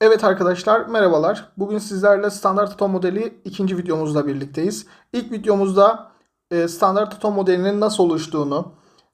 Evet arkadaşlar merhabalar. Bugün sizlerle standart atom modeli ikinci videomuzla birlikteyiz. İlk videomuzda e, standart atom modelinin nasıl oluştuğunu,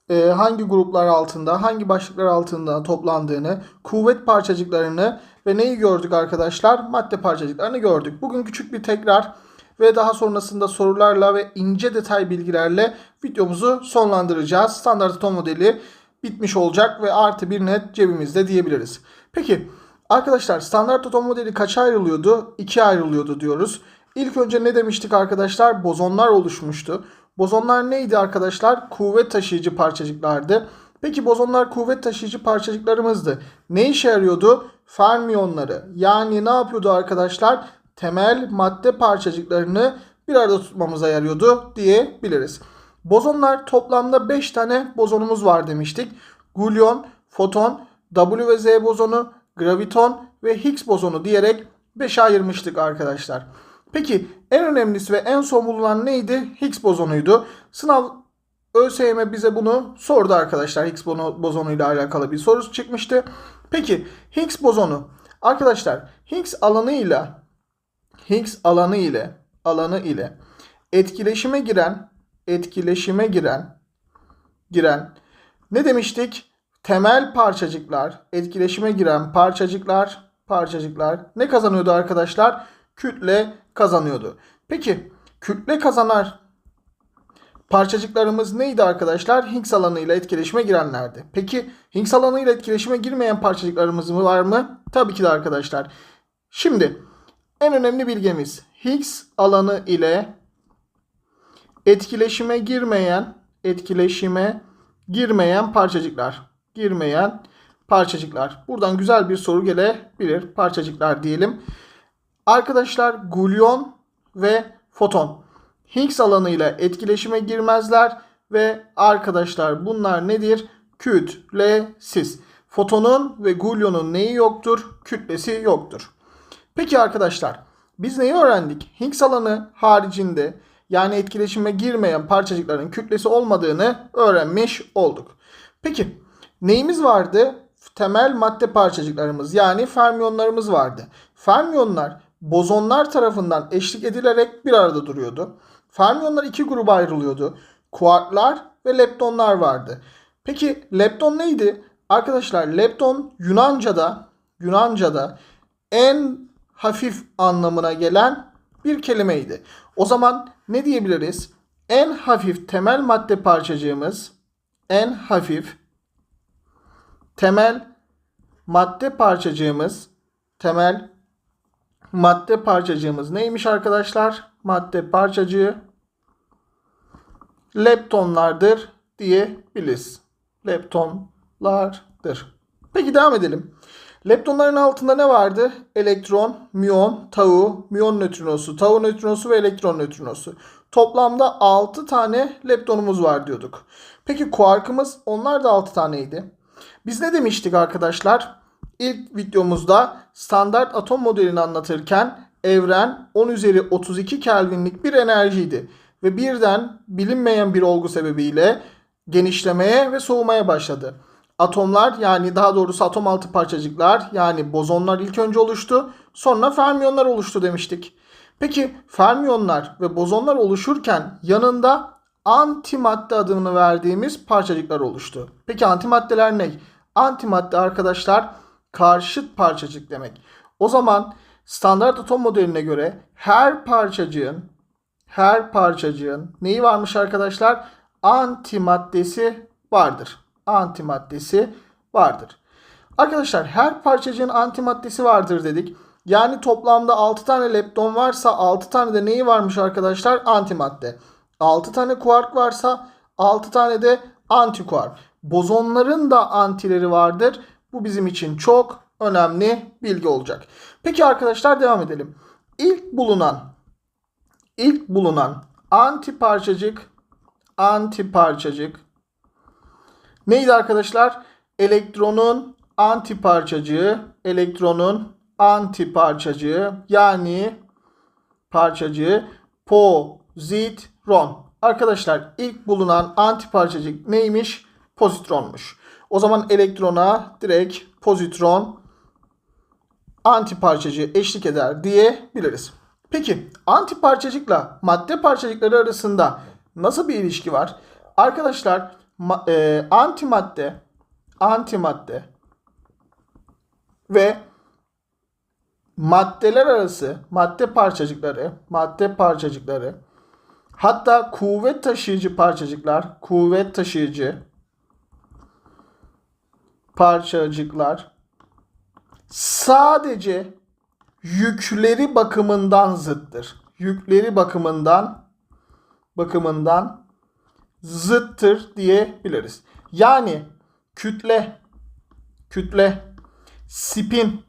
e, hangi gruplar altında, hangi başlıklar altında toplandığını, kuvvet parçacıklarını ve neyi gördük arkadaşlar? Madde parçacıklarını gördük. Bugün küçük bir tekrar ve daha sonrasında sorularla ve ince detay bilgilerle videomuzu sonlandıracağız. Standart atom modeli bitmiş olacak ve artı bir net cebimizde diyebiliriz. Peki arkadaşlar standart atom modeli kaça ayrılıyordu? İkiye ayrılıyordu diyoruz. İlk önce ne demiştik arkadaşlar? Bozonlar oluşmuştu. Bozonlar neydi arkadaşlar? Kuvvet taşıyıcı parçacıklardı. Peki bozonlar kuvvet taşıyıcı parçacıklarımızdı. Ne işe yarıyordu? Fermiyonları. Yani ne yapıyordu arkadaşlar? Temel madde parçacıklarını bir arada tutmamıza yarıyordu diyebiliriz. Bozonlar toplamda 5 tane bozonumuz var demiştik. Gulyon, foton, W ve Z bozonu, graviton ve Higgs bozonu diyerek 5'e ayırmıştık arkadaşlar. Peki en önemlisi ve en son bulunan neydi? Higgs bozonuydu. Sınav ÖSYM bize bunu sordu arkadaşlar. Higgs bozonu ile alakalı bir soru çıkmıştı. Peki Higgs bozonu. Arkadaşlar Higgs alanıyla Higgs alanı ile alanı ile etkileşime giren etkileşime giren giren ne demiştik? Temel parçacıklar, etkileşime giren parçacıklar, parçacıklar ne kazanıyordu arkadaşlar? Kütle kazanıyordu. Peki kütle kazanar parçacıklarımız neydi arkadaşlar? Higgs alanıyla etkileşime girenlerdi. Peki Higgs alanıyla etkileşime girmeyen parçacıklarımız mı var mı? Tabii ki de arkadaşlar. Şimdi en önemli bilgimiz Higgs alanı ile etkileşime girmeyen etkileşime girmeyen parçacıklar. Girmeyen parçacıklar. Buradan güzel bir soru gelebilir. Parçacıklar diyelim. Arkadaşlar gulyon ve foton. Higgs alanıyla etkileşime girmezler ve arkadaşlar bunlar nedir? Kütlesiz. Fotonun ve gulyonun neyi yoktur? Kütlesi yoktur. Peki arkadaşlar biz neyi öğrendik? Higgs alanı haricinde yani etkileşime girmeyen parçacıkların kütlesi olmadığını öğrenmiş olduk. Peki neyimiz vardı? Temel madde parçacıklarımız yani fermiyonlarımız vardı. Fermiyonlar bozonlar tarafından eşlik edilerek bir arada duruyordu. Fermiyonlar iki gruba ayrılıyordu. Kuarklar ve leptonlar vardı. Peki lepton neydi? Arkadaşlar lepton Yunanca'da Yunanca'da en hafif anlamına gelen bir kelimeydi. O zaman ne diyebiliriz? En hafif temel madde parçacığımız en hafif temel madde parçacığımız temel madde parçacığımız neymiş arkadaşlar? Madde parçacığı leptonlardır diyebiliriz. Leptonlardır. Peki devam edelim. Leptonların altında ne vardı? Elektron, müyon, tau, müyon nötrinosu, tau nötrinosu ve elektron nötrinosu. Toplamda 6 tane leptonumuz var diyorduk. Peki kuarkımız onlar da 6 taneydi. Biz ne demiştik arkadaşlar? İlk videomuzda standart atom modelini anlatırken evren 10 üzeri 32 Kelvinlik bir enerjiydi. Ve birden bilinmeyen bir olgu sebebiyle genişlemeye ve soğumaya başladı. Atomlar yani daha doğrusu atom altı parçacıklar yani bozonlar ilk önce oluştu. Sonra fermiyonlar oluştu demiştik. Peki fermiyonlar ve bozonlar oluşurken yanında antimadde adını verdiğimiz parçacıklar oluştu. Peki antimaddeler ne? Antimadde arkadaşlar karşıt parçacık demek. O zaman standart atom modeline göre her parçacığın her parçacığın neyi varmış arkadaşlar? Antimaddesi vardır. Antimaddesi vardır. Arkadaşlar her parçacığın antimaddesi vardır dedik. Yani toplamda 6 tane lepton varsa 6 tane de neyi varmış arkadaşlar? Antimadde. 6 tane kuark varsa 6 tane de antikuark. Bozonların da antileri vardır. Bu bizim için çok önemli bilgi olacak. Peki arkadaşlar devam edelim. İlk bulunan ilk bulunan anti parçacık anti parçacık neydi arkadaşlar? Elektronun anti parçacığı, elektronun anti parçacığı yani parçacığı pozitron. Arkadaşlar ilk bulunan anti parçacık neymiş? Pozitronmuş. O zaman elektrona direkt pozitron anti parçacığı eşlik eder diyebiliriz. Peki anti parçacıkla madde parçacıkları arasında nasıl bir ilişki var? Arkadaşlar e, antimadde antimadde ve maddeler arası madde parçacıkları madde parçacıkları hatta kuvvet taşıyıcı parçacıklar kuvvet taşıyıcı parçacıklar sadece yükleri bakımından zıttır. Yükleri bakımından bakımından zıttır diyebiliriz. Yani kütle kütle spin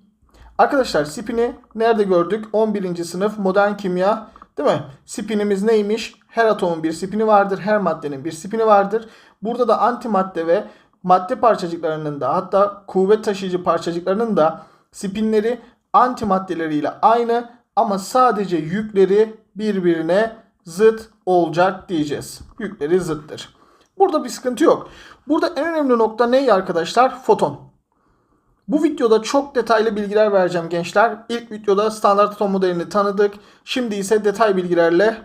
Arkadaşlar spini nerede gördük? 11. sınıf modern kimya değil mi? Spinimiz neymiş? Her atomun bir spini vardır. Her maddenin bir spini vardır. Burada da antimadde ve madde parçacıklarının da hatta kuvvet taşıyıcı parçacıklarının da spinleri antimaddeleriyle aynı ama sadece yükleri birbirine zıt olacak diyeceğiz. Yükleri zıttır. Burada bir sıkıntı yok. Burada en önemli nokta ne arkadaşlar? Foton. Bu videoda çok detaylı bilgiler vereceğim gençler. İlk videoda standart atom modelini tanıdık. Şimdi ise detay bilgilerle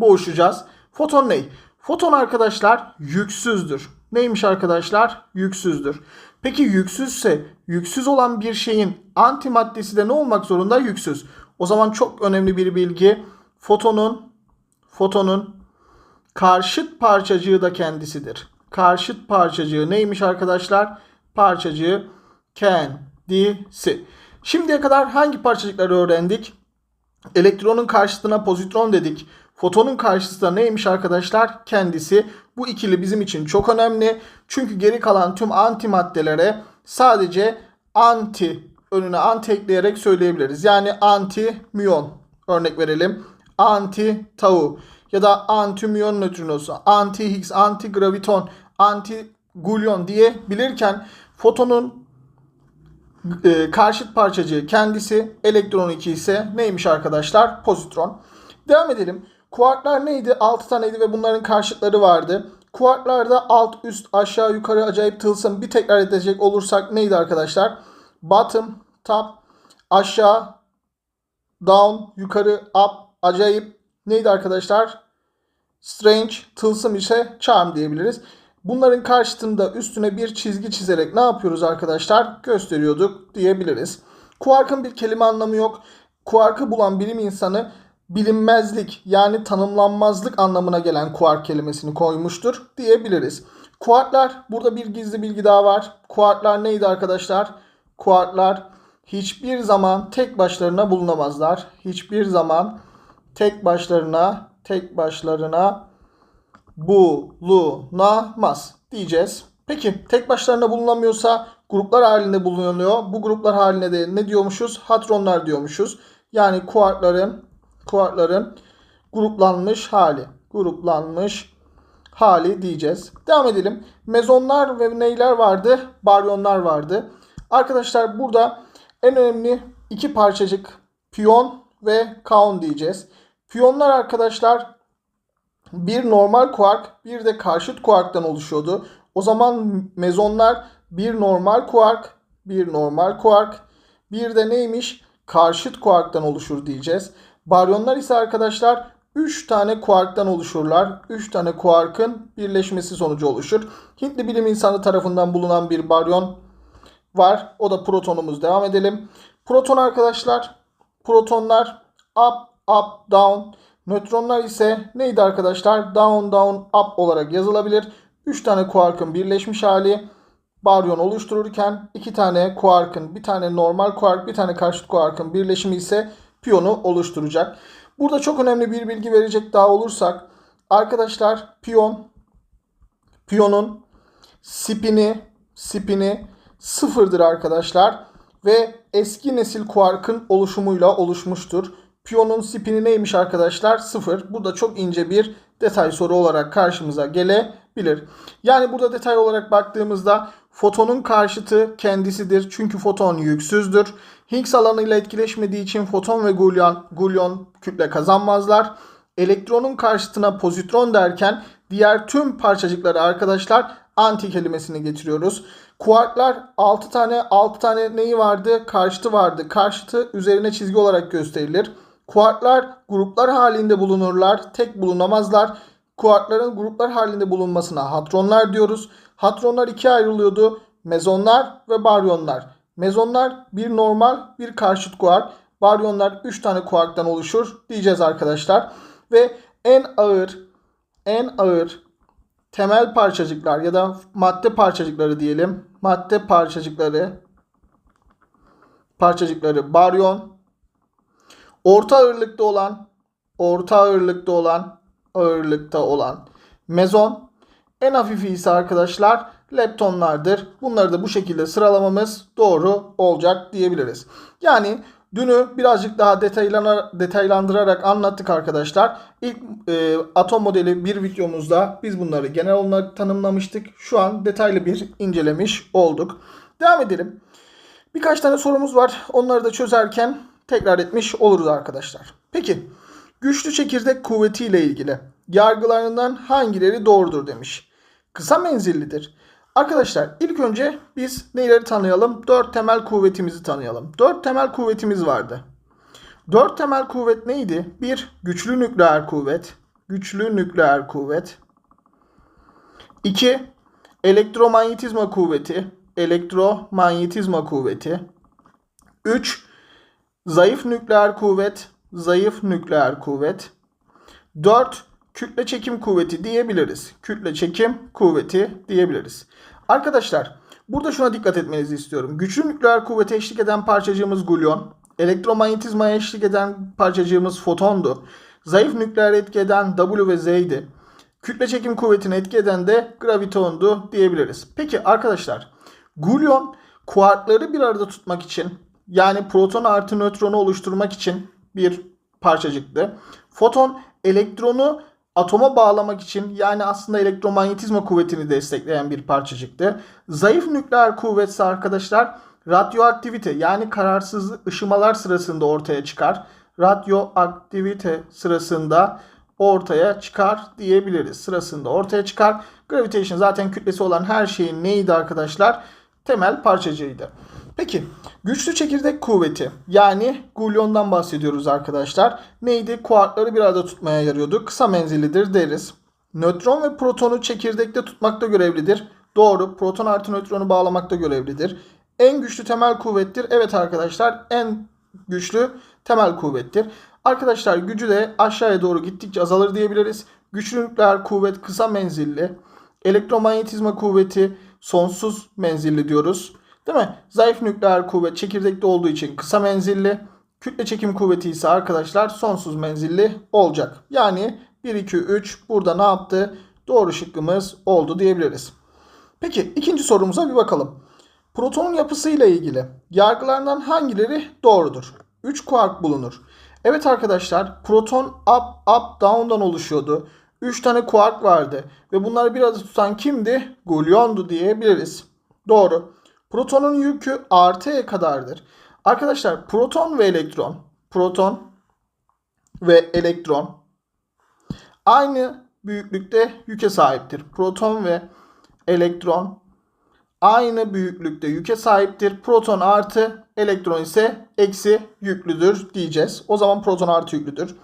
boğuşacağız. Foton ne? Foton arkadaşlar yüksüzdür. Neymiş arkadaşlar? Yüksüzdür. Peki yüksüzse yüksüz olan bir şeyin antimaddesi de ne olmak zorunda? Yüksüz. O zaman çok önemli bir bilgi. Fotonun fotonun karşıt parçacığı da kendisidir. Karşıt parçacığı neymiş arkadaşlar? Parçacığı kendisi. Şimdiye kadar hangi parçacıkları öğrendik? Elektronun karşısına pozitron dedik. Fotonun karşısında neymiş arkadaşlar? Kendisi. Bu ikili bizim için çok önemli. Çünkü geri kalan tüm antimaddelere sadece anti önüne anti ekleyerek söyleyebiliriz. Yani anti müyon örnek verelim. Anti tau ya da anti müyon nötrinosu, anti Higgs, anti graviton, anti gulyon diyebilirken fotonun e, karşıt parçacığı kendisi elektron 2 ise neymiş arkadaşlar? Pozitron. Devam edelim. Kuarklar neydi? 6 taneydi ve bunların karşıtları vardı. Kuarklarda alt, üst, aşağı, yukarı acayip tılsım bir tekrar edecek olursak neydi arkadaşlar? Bottom, top, aşağı, down, yukarı, up, acayip neydi arkadaşlar? Strange, tılsım ise charm diyebiliriz. Bunların karşıtında üstüne bir çizgi çizerek ne yapıyoruz arkadaşlar? Gösteriyorduk diyebiliriz. Kuarkın bir kelime anlamı yok. Kuarkı bulan bilim insanı bilinmezlik yani tanımlanmazlık anlamına gelen kuark kelimesini koymuştur diyebiliriz. Kuarklar burada bir gizli bilgi daha var. Kuarklar neydi arkadaşlar? Kuarklar hiçbir zaman tek başlarına bulunamazlar. Hiçbir zaman tek başlarına tek başlarına bulunamaz diyeceğiz. Peki tek başlarına bulunamıyorsa gruplar halinde bulunuyor. Bu gruplar haline de ne diyormuşuz? Hadronlar diyormuşuz. Yani kuarkların kuarkların gruplanmış hali. Gruplanmış hali diyeceğiz. Devam edelim. Mezonlar ve neyler vardı? Baryonlar vardı. Arkadaşlar burada en önemli iki parçacık piyon ve kaon diyeceğiz. Piyonlar arkadaşlar bir normal kuark bir de karşıt kuarktan oluşuyordu. O zaman mezonlar bir normal kuark, bir normal kuark, bir de neymiş? Karşıt kuarktan oluşur diyeceğiz. Baryonlar ise arkadaşlar 3 tane kuarktan oluşurlar. 3 tane kuarkın birleşmesi sonucu oluşur. Hintli bilim insanı tarafından bulunan bir baryon var. O da protonumuz. Devam edelim. Proton arkadaşlar. Protonlar up, up, down. Nötronlar ise neydi arkadaşlar? Down, down, up olarak yazılabilir. 3 tane kuarkın birleşmiş hali baryon oluştururken 2 tane kuarkın, bir tane normal kuark, bir tane karşıt kuarkın birleşimi ise piyonu oluşturacak. Burada çok önemli bir bilgi verecek daha olursak arkadaşlar piyon piyonun spini spini sıfırdır arkadaşlar ve eski nesil kuarkın oluşumuyla oluşmuştur. Piyonun spini neymiş arkadaşlar? Sıfır. Burada çok ince bir detay soru olarak karşımıza gelebilir. Yani burada detay olarak baktığımızda fotonun karşıtı kendisidir. Çünkü foton yüksüzdür. Higgs alanıyla etkileşmediği için foton ve gulyon, gulyon kütle kazanmazlar. Elektronun karşıtına pozitron derken diğer tüm parçacıkları arkadaşlar anti kelimesini getiriyoruz. Kuarklar 6 tane 6 tane neyi vardı? Karşıtı vardı. Karşıtı üzerine çizgi olarak gösterilir. Kuarklar gruplar halinde bulunurlar. Tek bulunamazlar. Kuarkların gruplar halinde bulunmasına hadronlar diyoruz. Hadronlar ikiye ayrılıyordu. Mezonlar ve baryonlar. Mezonlar bir normal bir karşıt kuark. Baryonlar 3 tane kuarktan oluşur diyeceğiz arkadaşlar. Ve en ağır en ağır temel parçacıklar ya da madde parçacıkları diyelim. Madde parçacıkları parçacıkları baryon orta ağırlıkta olan orta ağırlıkta olan ağırlıkta olan mezon en hafifi ise arkadaşlar leptonlardır. Bunları da bu şekilde sıralamamız doğru olacak diyebiliriz. Yani dünü birazcık daha detaylandırarak anlattık arkadaşlar. İlk e, atom modeli bir videomuzda biz bunları genel olarak tanımlamıştık. Şu an detaylı bir incelemiş olduk. Devam edelim. Birkaç tane sorumuz var. Onları da çözerken tekrar etmiş oluruz arkadaşlar. Peki güçlü çekirdek kuvveti ile ilgili yargılarından hangileri doğrudur demiş. Kısa menzillidir. Arkadaşlar ilk önce biz neyleri tanıyalım? Dört temel kuvvetimizi tanıyalım. Dört temel kuvvetimiz vardı. Dört temel kuvvet neydi? Bir, güçlü nükleer kuvvet. Güçlü nükleer kuvvet. İki, elektromanyetizma kuvveti. Elektromanyetizma kuvveti. Üç, zayıf nükleer kuvvet. Zayıf nükleer kuvvet. Dört, kütle çekim kuvveti diyebiliriz. Kütle çekim kuvveti diyebiliriz. Arkadaşlar burada şuna dikkat etmenizi istiyorum. Güçlü nükleer kuvvete eşlik eden parçacığımız gluon. Elektromanyetizmaya eşlik eden parçacığımız fotondu. Zayıf nükleer etki eden W ve Z'ydi. Kütle çekim kuvvetini etki eden de gravitondu diyebiliriz. Peki arkadaşlar gluon kuarkları bir arada tutmak için yani proton artı nötronu oluşturmak için bir parçacıktı. Foton elektronu atoma bağlamak için yani aslında elektromanyetizma kuvvetini destekleyen bir parçacıktı. Zayıf nükleer kuvvetse arkadaşlar radyoaktivite yani kararsız ışımalar sırasında ortaya çıkar. Radyoaktivite sırasında ortaya çıkar diyebiliriz. Sırasında ortaya çıkar. Gravitation zaten kütlesi olan her şeyin neydi arkadaşlar? Temel parçacığıydı. Peki güçlü çekirdek kuvveti yani gulyondan bahsediyoruz arkadaşlar. Neydi? Kuarkları bir arada tutmaya yarıyordu. Kısa menzillidir deriz. Nötron ve protonu çekirdekte tutmakta görevlidir. Doğru. Proton artı nötronu bağlamakta görevlidir. En güçlü temel kuvvettir. Evet arkadaşlar en güçlü temel kuvvettir. Arkadaşlar gücü de aşağıya doğru gittikçe azalır diyebiliriz. Güçlü nükleer kuvvet kısa menzilli. Elektromanyetizma kuvveti sonsuz menzilli diyoruz. Değil mi? Zayıf nükleer kuvvet çekirdekte olduğu için kısa menzilli. Kütle çekim kuvveti ise arkadaşlar sonsuz menzilli olacak. Yani 1, 2, 3 burada ne yaptı? Doğru şıkkımız oldu diyebiliriz. Peki ikinci sorumuza bir bakalım. Protonun yapısıyla ilgili yargılarından hangileri doğrudur? 3 kuark bulunur. Evet arkadaşlar proton up up down'dan oluşuyordu. 3 tane kuark vardı ve bunları bir arada tutan kimdi? Gluondu diyebiliriz. Doğru. Protonun yükü artı e kadardır. Arkadaşlar proton ve elektron, proton ve elektron aynı büyüklükte yüke sahiptir. Proton ve elektron aynı büyüklükte yüke sahiptir. Proton artı elektron ise eksi yüklüdür diyeceğiz. O zaman proton artı yüklüdür.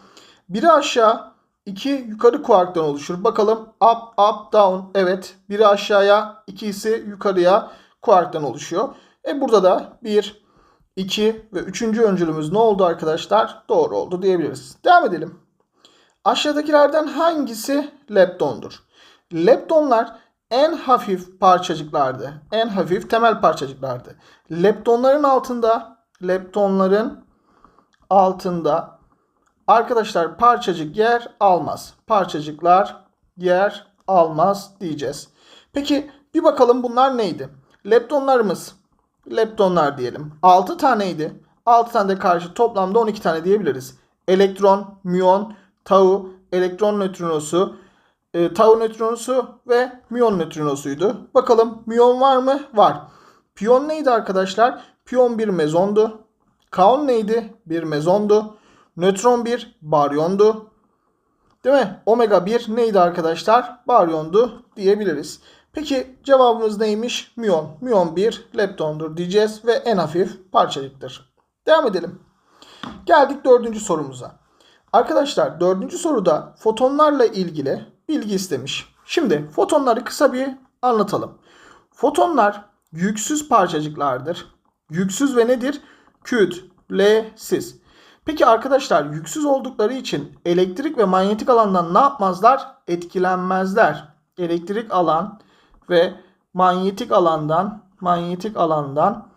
Biri aşağı iki yukarı kuarktan oluşur. Bakalım up up down evet biri aşağıya ikisi yukarıya kuarktan oluşuyor. E burada da 1, 2 ve 3. öncülümüz ne oldu arkadaşlar? Doğru oldu diyebiliriz. Devam edelim. Aşağıdakilerden hangisi leptondur? Leptonlar en hafif parçacıklardı. En hafif temel parçacıklardı. Leptonların altında leptonların altında arkadaşlar parçacık yer almaz. Parçacıklar yer almaz diyeceğiz. Peki bir bakalım bunlar neydi? Leptonlarımız leptonlar diyelim. 6 taneydi. 6 tane de karşı toplamda 12 tane diyebiliriz. Elektron, müyon, tau, elektron nötrinosu, e, tau nötrinosu ve müyon nötrinosuydu. Bakalım müyon var mı? Var. Piyon neydi arkadaşlar? Piyon bir mezondu. Kaon neydi? Bir mezondu. Nötron bir baryondu. Değil mi? Omega 1 neydi arkadaşlar? Baryondu diyebiliriz. Peki cevabımız neymiş? Müyon. Müyon bir leptondur diyeceğiz ve en hafif parçacıktır. Devam edelim. Geldik dördüncü sorumuza. Arkadaşlar dördüncü soruda fotonlarla ilgili bilgi istemiş. Şimdi fotonları kısa bir anlatalım. Fotonlar yüksüz parçacıklardır. Yüksüz ve nedir? Kütlesiz. Peki arkadaşlar yüksüz oldukları için elektrik ve manyetik alandan ne yapmazlar? Etkilenmezler. Elektrik alan ve manyetik alandan manyetik alandan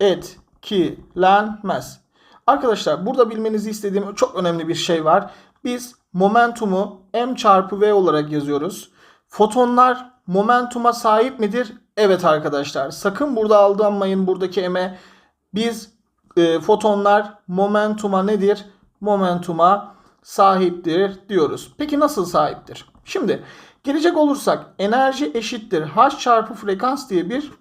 etkilenmez. Arkadaşlar burada bilmenizi istediğim çok önemli bir şey var. Biz momentumu m çarpı v olarak yazıyoruz. Fotonlar momentuma sahip midir? Evet arkadaşlar. Sakın burada aldanmayın buradaki m'e. Biz e, fotonlar momentuma nedir? Momentuma sahiptir diyoruz. Peki nasıl sahiptir? Şimdi gelecek olursak enerji eşittir h çarpı frekans diye bir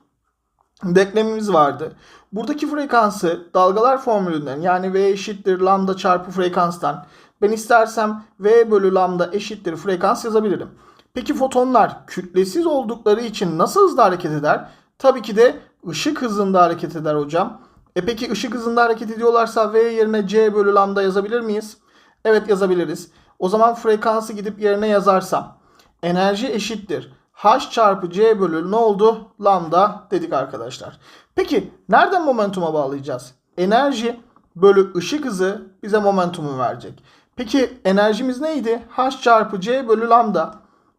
denklemimiz vardı. Buradaki frekansı dalgalar formülünden yani V eşittir lambda çarpı frekanstan ben istersem V bölü lambda eşittir frekans yazabilirim. Peki fotonlar kütlesiz oldukları için nasıl hızla hareket eder? Tabii ki de ışık hızında hareket eder hocam. E peki ışık hızında hareket ediyorlarsa V yerine C bölü lambda yazabilir miyiz? Evet yazabiliriz. O zaman frekansı gidip yerine yazarsam enerji eşittir. H çarpı C bölü ne oldu? Lambda dedik arkadaşlar. Peki nereden momentuma bağlayacağız? Enerji bölü ışık hızı bize momentumu verecek. Peki enerjimiz neydi? H çarpı C bölü lambda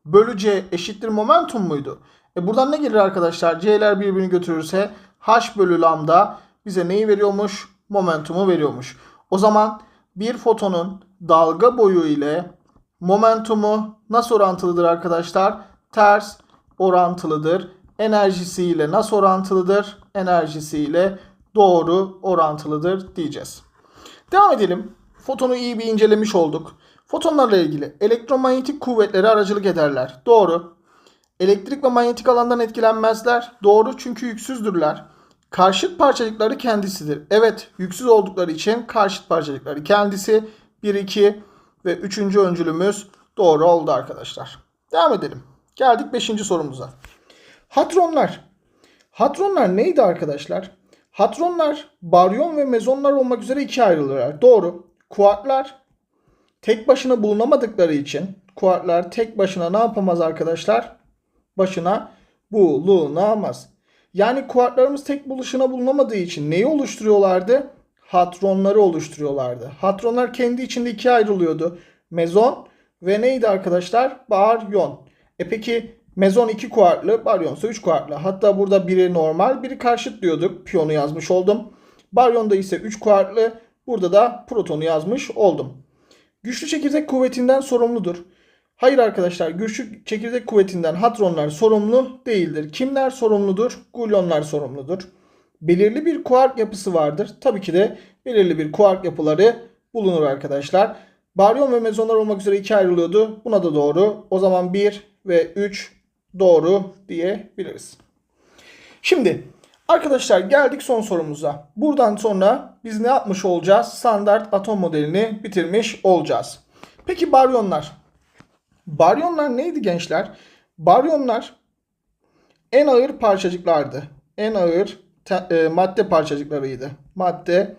bölü C eşittir momentum muydu? E buradan ne gelir arkadaşlar? C'ler birbirini götürürse H bölü lambda bize neyi veriyormuş? Momentumu veriyormuş. O zaman bir fotonun dalga boyu ile momentumu nasıl orantılıdır arkadaşlar? Ters orantılıdır. Enerjisiyle nasıl orantılıdır? Enerjisiyle doğru orantılıdır diyeceğiz. Devam edelim. Fotonu iyi bir incelemiş olduk. Fotonlarla ilgili elektromanyetik kuvvetleri aracılık ederler. Doğru. Elektrik ve manyetik alandan etkilenmezler. Doğru çünkü yüksüzdürler. Karşıt parçacıkları kendisidir. Evet yüksüz oldukları için karşıt parçacıkları kendisi. 1, 2 ve 3. öncülümüz doğru oldu arkadaşlar. Devam edelim. Geldik 5. sorumuza. Hadronlar. Hadronlar neydi arkadaşlar? Hadronlar baryon ve mezonlar olmak üzere ikiye ayrılırlar. Doğru. Kuarklar tek başına bulunamadıkları için kuarklar tek başına ne yapamaz arkadaşlar? Başına bulunamaz. Yani kuarklarımız tek buluşuna bulunamadığı için neyi oluşturuyorlardı? Hadronları oluşturuyorlardı. Hadronlar kendi içinde ikiye ayrılıyordu. Mezon ve neydi arkadaşlar? Baryon. E peki mezon 2 kuarklı, baryonsa 3 kuarklı. Hatta burada biri normal, biri karşıt diyorduk. Piyonu yazmış oldum. Baryonda ise 3 kuarklı. Burada da protonu yazmış oldum. Güçlü çekirdek kuvvetinden sorumludur. Hayır arkadaşlar güçlü çekirdek kuvvetinden hadronlar sorumlu değildir. Kimler sorumludur? Gulyonlar sorumludur. Belirli bir kuark yapısı vardır. Tabii ki de belirli bir kuark yapıları bulunur arkadaşlar. Baryon ve mezonlar olmak üzere ikiye ayrılıyordu. Buna da doğru. O zaman 1 ve 3 doğru diyebiliriz. Şimdi arkadaşlar geldik son sorumuza. Buradan sonra biz ne yapmış olacağız? Standart atom modelini bitirmiş olacağız. Peki baryonlar. Baryonlar neydi gençler? Baryonlar en ağır parçacıklardı. En ağır te- e, madde parçacıklarıydı. Madde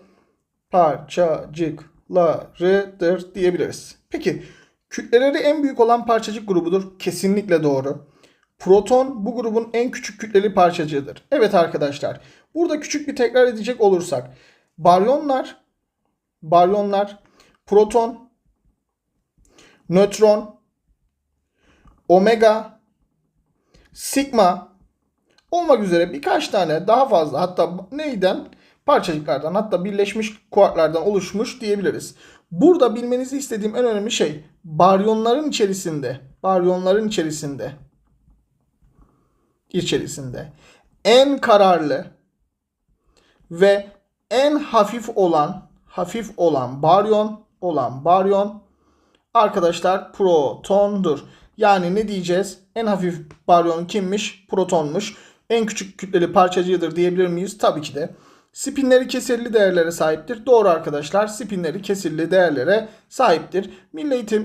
parçacıklarıdır diyebiliriz. Peki kütleleri en büyük olan parçacık grubudur. Kesinlikle doğru. Proton bu grubun en küçük kütleli parçacığıdır. Evet arkadaşlar. Burada küçük bir tekrar edecek olursak. Baryonlar baryonlar proton nötron omega sigma olmak üzere birkaç tane daha fazla hatta neyden parçacıklardan hatta birleşmiş kuarklardan oluşmuş diyebiliriz. Burada bilmenizi istediğim en önemli şey baryonların içerisinde baryonların içerisinde içerisinde en kararlı ve en hafif olan hafif olan baryon olan baryon arkadaşlar protondur. Yani ne diyeceğiz? En hafif baryon kimmiş? Protonmuş. En küçük kütleli parçacığıdır diyebilir miyiz? Tabii ki de. Spinleri kesirli değerlere sahiptir. Doğru arkadaşlar. Spinleri kesirli değerlere sahiptir. Milli Eğitim